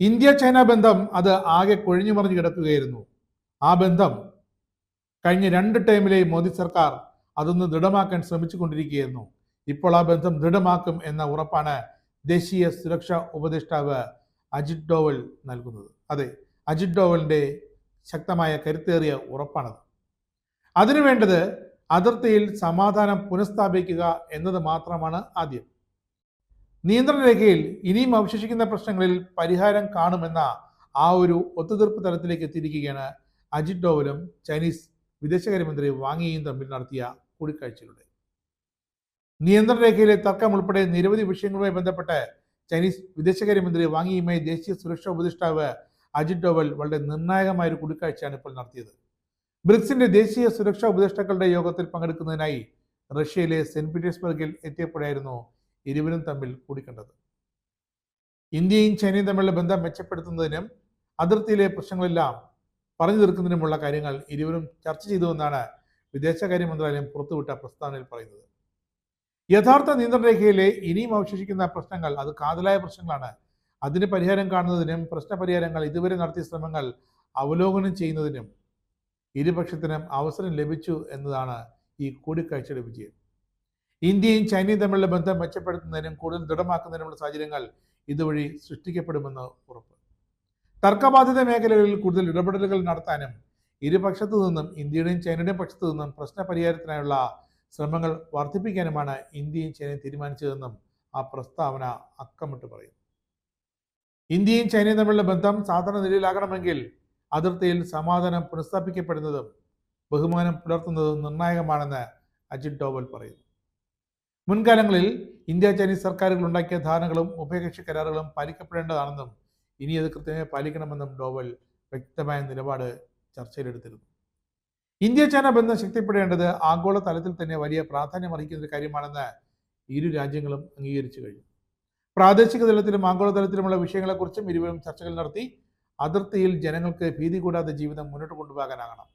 India China ബന്ധം അത് ആകെ കൊഴിഞ്ഞു മറിഞ്ഞു കിടക്കുകയായിരുന്നു. ആ ബന്ധം കഴിഞ്ഞ രണ്ട് ടൈമിലെ മോദി സർക്കാർ അതൊന്ന് ദൃഢമാക്കാൻ ശ്രമിച്ചു കൊണ്ടിരിക്കുകയായിരുന്നു ഇപ്പോൾ ആ ബന്ധം ദൃഢമാക്കും എന്ന ഉറപ്പാണ് ദേശീയ സുരക്ഷാ ഉപദേഷ്ടാവ് അജിത് ഡോവൽ നൽകുന്നത്. അതെ അജിത് ഡോവലിന്റെ ശക്തമായ കരുത്തേറിയ ഉറപ്പാണത്. അതിനു വേണ്ടത് അതിർത്തിയിൽ സമാധാനം പുനഃസ്ഥാപിക്കുക എന്നത് മാത്രമാണ് ആദ്യം. നിയന്ത്രണ രേഖയിൽ ഇനിയും അവശേഷിക്കുന്ന പ്രശ്നങ്ങളിൽ പരിഹാരം കാണുമെന്ന ആ ഒരു ഒത്തുതീർപ്പ് തലത്തിലേക്ക് എത്തിയിരിക്കുകയാണ് അജിത് ഡോവലും ചൈനീസ് വിദേശകാര്യമന്ത്രി വാങ്ങിയും തമ്മിൽ നടത്തിയ കൂടിക്കാഴ്ചയിലൂടെ. നിയന്ത്രണരേഖയിലെ തർക്കം ഉൾപ്പെടെ നിരവധി വിഷയങ്ങളുമായി ബന്ധപ്പെട്ട് ചൈനീസ് വിദേശകാര്യമന്ത്രി വാങ്ങിയുമായി ദേശീയ സുരക്ഷാ ഉപദേഷ്ടാവ് അജിത് ഡോവൽ വളരെ നിർണായകമായ ഒരു കൂടിക്കാഴ്ചയാണ് ഇപ്പോൾ നടത്തിയത്. ബ്രിക്സിന്റെ ദേശീയ സുരക്ഷാ ഉപദേഷ്ടാക്കളുടെ യോഗത്തിൽ പങ്കെടുക്കുന്നതിനായി റഷ്യയിലെ സെന്റ് പീറ്റേഴ്സ്ബർഗിൽ എത്തിയപ്പോഴായിരുന്നു ഇരുവരും തമ്മിൽ കൂടിക്കണ്ടത്. ഇന്ത്യയും ചൈനയും തമ്മിലുള്ള ബന്ധം മെച്ചപ്പെടുത്തുന്നതിനും അതിർത്തിയിലെ പ്രശ്നങ്ങളെല്ലാം പറഞ്ഞു തീർക്കുന്നതിനുമുള്ള കാര്യങ്ങൾ ഇരുവരും ചർച്ച ചെയ്തുവെന്നാണ് വിദേശകാര്യ മന്ത്രാലയം പുറത്തുവിട്ട പ്രസ്താവനയിൽ പറയുന്നത്. യഥാർത്ഥ നിയന്ത്രണ രേഖയിലെ ഇനിയും അവശേഷിക്കുന്ന പ്രശ്നങ്ങൾ അത് കാതലായ പ്രശ്നങ്ങളാണ്. അതിന് പരിഹാരം കാണുന്നതിനും പ്രശ്നപരിഹാരങ്ങൾ ഇതുവരെ നടത്തിയ ശ്രമങ്ങൾ അവലോകനം ചെയ്യുന്നതിനും ഇരുപക്ഷത്തിനും അവസരം ലഭിച്ചു എന്നതാണ് ഈ കൂടിക്കാഴ്ചയുടെ വിജയം. ഇന്ത്യയും ചൈനയും തമ്മിലുള്ള ബന്ധം മെച്ചപ്പെടുത്തുന്നതിനും കൂടുതൽ ദൃഢമാക്കുന്നതിനുമുള്ള സാഹചര്യങ്ങൾ ഇതുവഴി സൃഷ്ടിക്കപ്പെടുമെന്ന് ഉറപ്പ്. തർക്കബാധിത മേഖലകളിൽ കൂടുതൽ ഇടപെടലുകൾ നടത്താനും ഇരുപക്ഷത്തു നിന്നും ഇന്ത്യയുടെയും ചൈനയുടെയും പക്ഷത്തു നിന്നും പ്രശ്ന പരിഹാരത്തിനായുള്ള ശ്രമങ്ങൾ വർദ്ധിപ്പിക്കാനുമാണ് ഇന്ത്യയും ചൈനയും തീരുമാനിച്ചതെന്നും ആ പ്രസ്താവന അക്കമിട്ട് പറയുന്നു. ഇന്ത്യയും ചൈനയും തമ്മിലുള്ള ബന്ധം സാധാരണ നിലയിലാകണമെങ്കിൽ അതിർത്തിയിൽ സമാധാനം പുനഃസ്ഥാപിക്കപ്പെടുന്നതും ബഹുമാനം പുലർത്തുന്നതും നിർണായകമാണെന്ന് അജിത് ഡോവൽ പറയുന്നു. മുൻകാലങ്ങളിൽ ഇന്ത്യ ചൈനീസ് സർക്കാരുകൾ ഉണ്ടാക്കിയ ധാരണകളും ഉഭയകക്ഷി കരാറുകളും പാലിക്കപ്പെടേണ്ടതാണെന്നും ഇനി അത് കൃത്യമായി പാലിക്കണമെന്നും ഡോവൽ വ്യക്തമായ നിലപാട് ചർച്ചയിലെടുത്തിരുന്നു. ഇന്ത്യ ചൈന ബന്ധം ശക്തിപ്പെടേണ്ടത് ആഗോള തലത്തിൽ തന്നെ വലിയ പ്രാധാന്യം അർഹിക്കുന്ന ഒരു കാര്യമാണെന്ന് ഇരു രാജ്യങ്ങളും അംഗീകരിച്ചു കഴിഞ്ഞു. പ്രാദേശിക തലത്തിലും ആഗോള തലത്തിലുമുള്ള വിഷയങ്ങളെക്കുറിച്ചും ഇരുവരും ചർച്ചകൾ നടത്തി അതിർത്തിയിൽ ജനങ്ങൾക്ക് ഭീതി കൂടാതെ ജീവിതം മുന്നോട്ട് കൊണ്ടുപോകാനാകണം.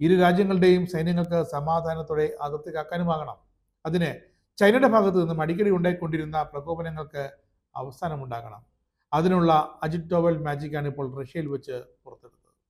ഇരു രാജ്യങ്ങളുടെയും സൈന്യങ്ങൾക്ക് സമാധാനത്തോടെ അതിർത്തി കാക്കാനുമാകണം. അതിന് ചൈനയുടെ ഭാഗത്തു നിന്നും അടിക്കടി ഉണ്ടായിക്കൊണ്ടിരുന്ന പ്രകോപനങ്ങൾക്ക് അവസാനമുണ്ടാകണം. അതിനുള്ള അജിത് ടോവൽ മാജിക്കാണ് ഇപ്പോൾ റഷ്യയിൽ വെച്ച് പുറത്തെടുത്തത്